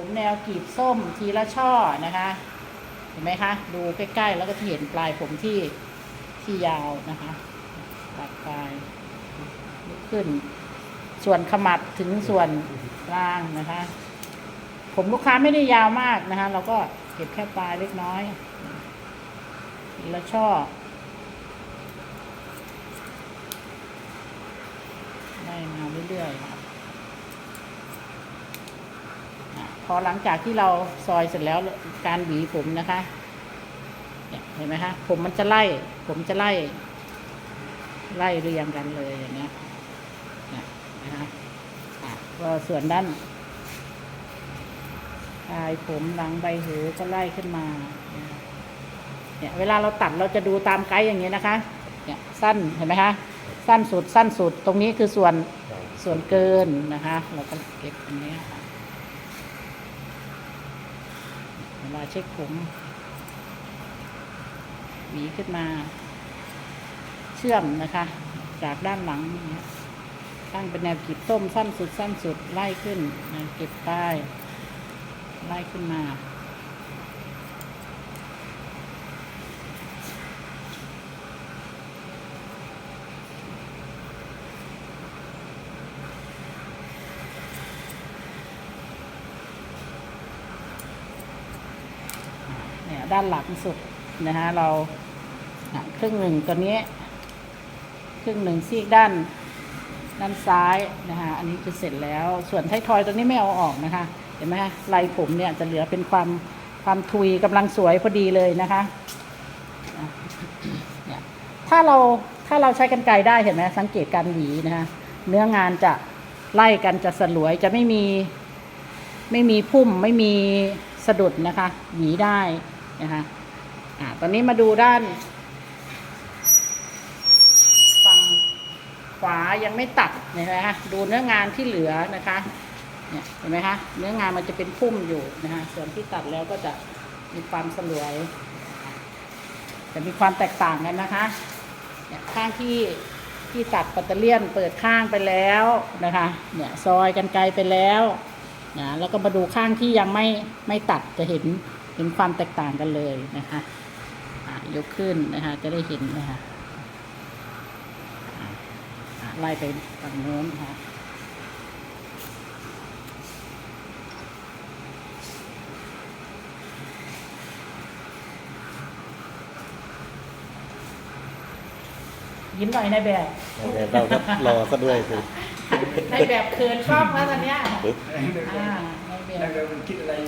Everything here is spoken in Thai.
ผมแนวกีบส้มทีละช่อนะคะ เห็นไหมคะ ดูใกล้ๆ แล้วก็จะเห็นปลายผมที่ที่ยาวนะคะตัดปลายลุกขึ้น ส่วนขมับถึงส่วนกลางนะคะ ผมลูกค้าไม่ได้ยาวมากนะคะ เราก็เก็บแค่ปลายเล็กน้อยทีละช่อได้มาเรื่อยๆค่ะอะ พอหลังจากที่เราซอยเสร็จแล้วการหวีผมนะคะเห็นไหมคะผมมันจะไล่ ผมจะไล่ ไล่เรียงกันเลยอย่างเงี้ยนะคะอะก็ส่วนด้านปลายผมหลังใบหูก็ไล่ขึ้นมาเนี่ยเวลาเราตัดเราจะดูตามไกด์อย่างเงี้ยนะคะ เนี่ยสั้นเห็นไหมคะสั้นสุดสั้นสุดตรงนี้คือส่วนส่วนเกินนะคะ เราก็เก็บตรงนี้ค่ะ เวลาเช็คผมหวีขึ้นมา เชื่อมนะคะ จากด้านหลังนี่ตั้งเป็นแนวกีบต้มสั้นสุดสั้นสุดไล่ขึ้นนะเก็บใต้ไล่ขึ้นมา ด้านหลังสุดนะฮะเราครึ่งหนึ่งตัวนี้ ครึ่งหนึ่งซีกด้านด้านซ้ายนะคะอันนี้คือเสร็จแล้วส่วนไทยทอยตัวนี้ไม่เอาออกนะคะเห็นไหมลายผมเนี่ยจะเหลือเป็นความความทุยกำลังสวยพอดีเลยนะคะเนี่ยถ้าเราถ้าเราใช้กันไกรได้เห็นไหมสังเกตการหวีนะคะเนื้องานจะไล่กันจะสลวยจะไม่มีไม่มีพุ่มไม่มีสะดุดนะคะหวีได้ นะคะอ่าตอนนี้มาดูด้าน ฝั่งขวายังไม่ตัดเห็นไหมคะดูเนื้องานที่เหลือนะคะเนี่ยเห็นไหมคะเนื้องานมันจะเป็นพุ่มอยู่นะคะส่วนที่ตัดแล้วก็จะมีความสลวย จะมีความแตกต่างกันนะคะเนี่ยข้างที่ที่ตัดปัตเตเลียนเปิดข้างไปแล้วนะคะเนี่ยซอยกันไกลไปแล้วนะแล้วก็มาดูข้างที่ยังไม่ไม่ตัดจะเห็น เห็นความแตกต่างกันเลยนะคะอะยกขึ้นนะคะจะได้เห็นนะคะอะไล่ไปฝั่งโน้นค่ะยิ้มหน่อยในแบบเราก็รอซะด้วยสิในแบบเขินกล้องแล้วตอนเนี้ยปึ๊บอ่าในแบบแล้วก็มันคิดอะไรอยู่